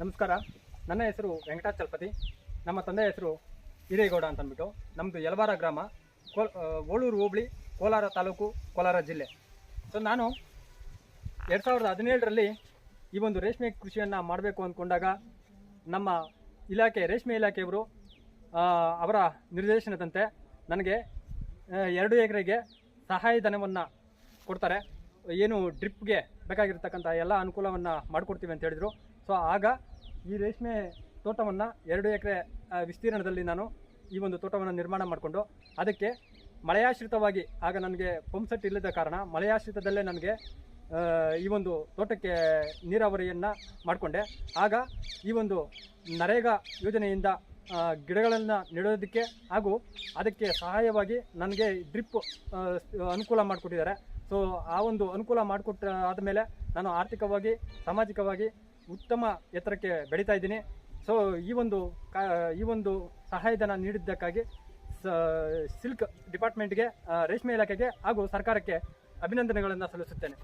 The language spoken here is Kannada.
ನಮಸ್ಕಾರ. ನನ್ನ ಹೆಸರು ವೆಂಕಟಾಚಲಪತಿ ನಮ್ಮ ತಂದೆ ಹೆಸರು ಹಿರೇಗೌಡ ಅಂತಂದ್ಬಿಟ್ಟು. ನಮ್ಮದು ಯಲವಾರ ಗ್ರಾಮ, ಕೋಲ್ ಓಳೂರು ಹೋಬಳಿ, ಕೋಲಾರ ತಾಲೂಕು, ಕೋಲಾರ ಜಿಲ್ಲೆ. ಸೊ ನಾನು ಎರಡು ಸಾವಿರದ ಹದಿನೇಳರಲ್ಲಿ ಈ ಒಂದು ರೇಷ್ಮೆ ಕೃಷಿಯನ್ನು ಮಾಡಬೇಕು ಅಂದ್ಕೊಂಡಾಗ ನಮ್ಮ ಇಲಾಖೆ, ರೇಷ್ಮೆ ಇಲಾಖೆಯವರು ಅವರ ನಿರ್ದೇಶನದಂತೆ ನನಗೆ ಎರಡು ಎಕರೆಗೆ ಸಹಾಯಧನವನ್ನು ಕೊಡ್ತಾರೆ. ಏನು ಡ್ರಿಪ್ಗೆ ಬೇಕಾಗಿರ್ತಕ್ಕಂಥ ಎಲ್ಲ ಅನುಕೂಲವನ್ನು ಮಾಡಿಕೊಡ್ತೀವಿ ಅಂತ ಹೇಳಿದರು. ಸೊ ಆಗ ಈ ರೇಷ್ಮೆ ತೋಟವನ್ನು ಎರಡು ಎಕರೆ ವಿಸ್ತೀರ್ಣದಲ್ಲಿ ನಾನು ಈ ಒಂದು ತೋಟವನ್ನು ನಿರ್ಮಾಣ ಮಾಡಿಕೊಂಡು ಅದಕ್ಕೆ ಮಳೆಯಾಶ್ರಿತವಾಗಿ ಆಗ ನನಗೆ ಪಂಪ್ ಸೆಟ್ ಇಲ್ಲದ ಕಾರಣ ಮಳೆಯಾಶ್ರಿತದಲ್ಲೇ ನನಗೆ ಈ ಒಂದು ತೋಟಕ್ಕೆ ನೀರಾವರಿಯನ್ನು ಮಾಡಿಕೊಂಡೆ. ಆಗ ಈ ಒಂದು ನರೇಗಾ ಯೋಜನೆಯಿಂದ ಗಿಡಗಳನ್ನು ನೆಡೋದಕ್ಕೆ ಹಾಗೂ ಅದಕ್ಕೆ ಸಹಾಯವಾಗಿ ನನಗೆ ಡ್ರಿಪ್ ಅನುಕೂಲ ಮಾಡಿಕೊಟ್ಟಿದ್ದಾರೆ. ಸೊ ಆ ಒಂದು ಅನುಕೂಲ ಮಾಡಿಕೊಟ್ಟ ಆದಮೇಲೆ ನಾನು ಆರ್ಥಿಕವಾಗಿ, ಸಾಮಾಜಿಕವಾಗಿ ಉತ್ತಮ ಎತ್ತರಕ್ಕೆ ಬೆಳೀತಾ ಇದ್ದೀನಿ. ಸೊ ಈ ಒಂದು ಈ ಒಂದು ಸಹಾಯಧನ ನೀಡಿದ್ದಕ್ಕಾಗಿ ಸಿಲ್ಕ್ ಡಿಪಾರ್ಟ್ಮೆಂಟ್ಗೆ ರೇಷ್ಮೆ ಇಲಾಖೆಗೆ ಹಾಗೂ ಸರ್ಕಾರಕ್ಕೆ ಅಭಿನಂದನೆಗಳನ್ನು ಸಲ್ಲಿಸುತ್ತೇನೆ.